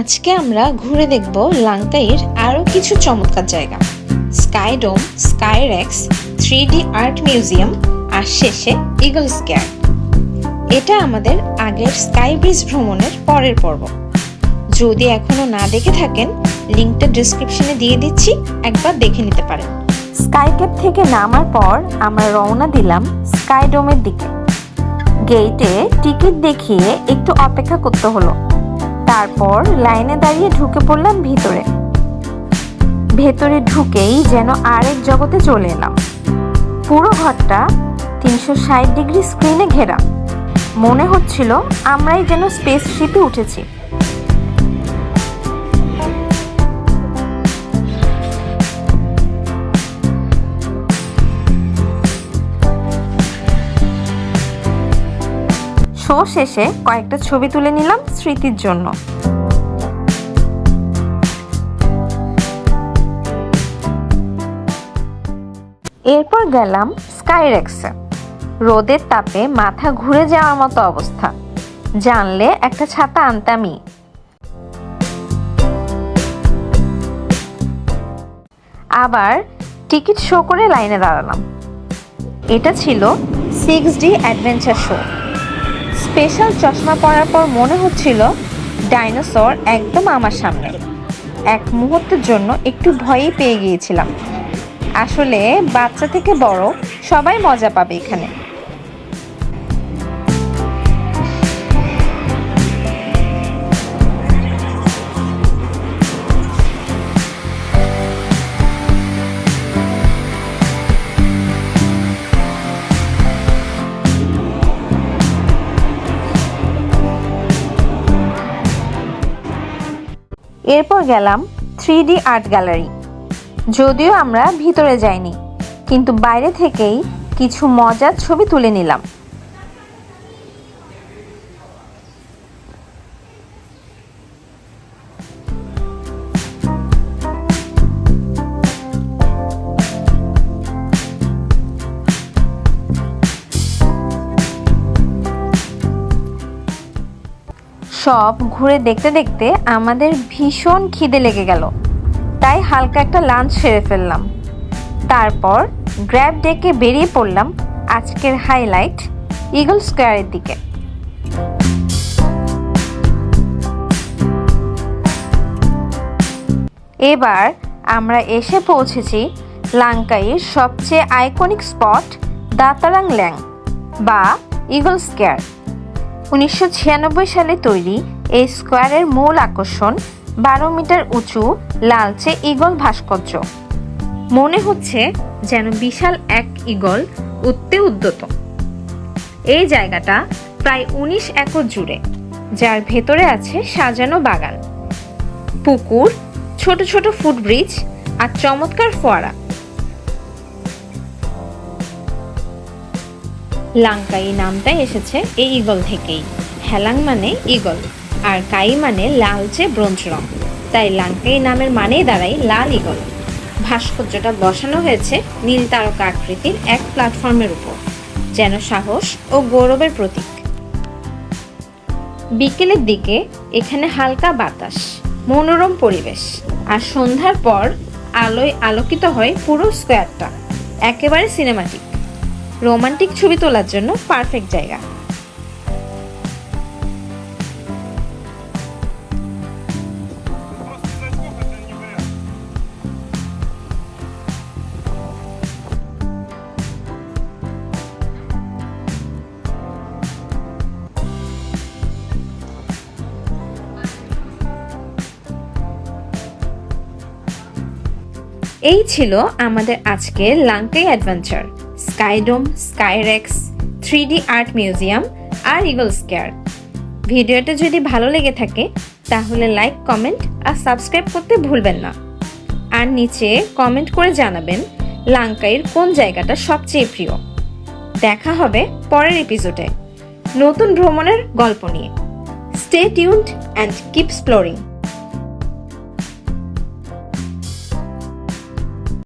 আজকে আমরা ঘুরে দেখব লাঙ্কাইয়ের আরও কিছু চমৎকার জায়গা। Skydome Skyrex three D art museum আর শেষে ইগল স্কেয়ার এটা আমাদের আগের স্কাই ব্রিজ ভ্রমণের পরের পর্ব। যদি এখনও না দেখে থাকেন, লিঙ্কটা ডিসক্রিপশনে দিয়ে দিচ্ছি, একবার দেখে নিতে পারেন। স্কাই ক্যাপ থেকে নামার পর আমরা রওনা দিলাম স্কাইডোমের দিকে। গেটে টিকিট দেখিয়ে একটু অপেক্ষা করতে হলো। তারপর লাইনে দাঁড়িয়ে ঢুকে পড়লাম ভিতরে। ভেতরে ঢুকেই যেন আরেক জগতে চলে এলাম। পুরো ঘরটা তিনশো ষাট ডিগ্রি স্ক্রিনে ঘেরা। মনে হচ্ছিল আমরাই যেন স্পেস শিপে উঠেছি। শো শেষে কয়েকটা ছবি তুলে নিলাম স্মৃতির জন্য। এরপর গেলাম স্কাইরেক্সে। রোদের তাপে মাথা ঘুরে যাওয়ার মতো অবস্থা। জানলে একটা ছাতা আনতামই। আবার টিকিট শো করে লাইনে দাঁড়ালাম। এটা ছিল six D adventure show. Special চশমা পরার পর মনে হচ্ছিল ডাইনোসর একদম আমার সামনে। এক মুহূর্তের জন্য একটু ভয়ই পেয়ে গিয়েছিলাম। আসলে বাচ্চা থেকে বড় সবাই মজা পাবে এখানে। এরপর গেলাম থ্রি ডি আর্ট গ্যালারি। যদিও আমরা ভিতরে যাইনি, কিন্তু বাইরে থেকেই কিছু মজার ছবি তুলে নিলাম। সব ঘুরে দেখতে দেখতে আমাদের ভীষণ খিদে লেগে গেল। তাই হালকা একটা লাঞ্চ সেরে ফেললাম। তারপর গ্র্যাব ডেকে বেরিয়ে পড়লাম আজকের হাইলাইট ইগল স্কোয়ারের দিকে। এবার আমরা এসে পৌঁছেছি লাঙ্কাইয়ের সবচেয়ে আইকনিক স্পট দাতারাং ল্যাং বা ইগল স্কোয়ার উনিশশো ছিয়ানব্বই সালে তৈরি এই স্কোয়ারের মূল আকর্ষণ বারো মিটার উঁচু, লালচে ইগল ভাস্কর্য। মনে হচ্ছে যেন বিশাল এক ইগল উঠতে উদ্যত। এই জায়গাটা প্রায় উনিশ একর জুড়ে, যার ভেতরে আছে সাজানো বাগান। পুকুর, ছোট ছোট ফুটব্রিজ আর চমৎকার ফোয়ারা। লাঙ্কাই নামটাই এসেছে এই ইগল থেকেই। হেলাং মানে ইগল আর কাই মানে লালচে ব্রোঞ্জ রং। তাই লাঙ্কাই নামের মানেই দাঁড়ায় লাল ইগল ভাস্কর্যটা বসানো হয়েছে নীল তারকা আকৃতির এক প্ল্যাটফর্মের উপর, যেন সাহস ও গৌরবের প্রতীক। বিকেলের দিকে এখানে হালকা বাতাস, মনোরম পরিবেশ, আর সন্ধ্যার পর আলোয় আলোকিত হয় পুরো স্কোয়ারটা, একেবারে সিনেমাটিক রোমান্টিক ছবি তোলার জন্য পারফেক্ট জায়গা। এই ছিল আমাদের আজকের Langkawi adventure Skydome Skyrex three D art museum আর ইগল স্কেয়ার ভিডিওটা যদি ভালো লেগে থাকে, তাহলে লাইক কমেন্ট আর সাবস্ক্রাইব করতে ভুলবেন না। আর নিচে কমেন্ট করে জানাবেন, লাঙ্কাইয়ের কোন জায়গাটা সবচেয়ে প্রিয়। দেখা হবে পরের এপিসোডে নতুন ভ্রমণের গল্প নিয়ে। Stay tuned and keep exploring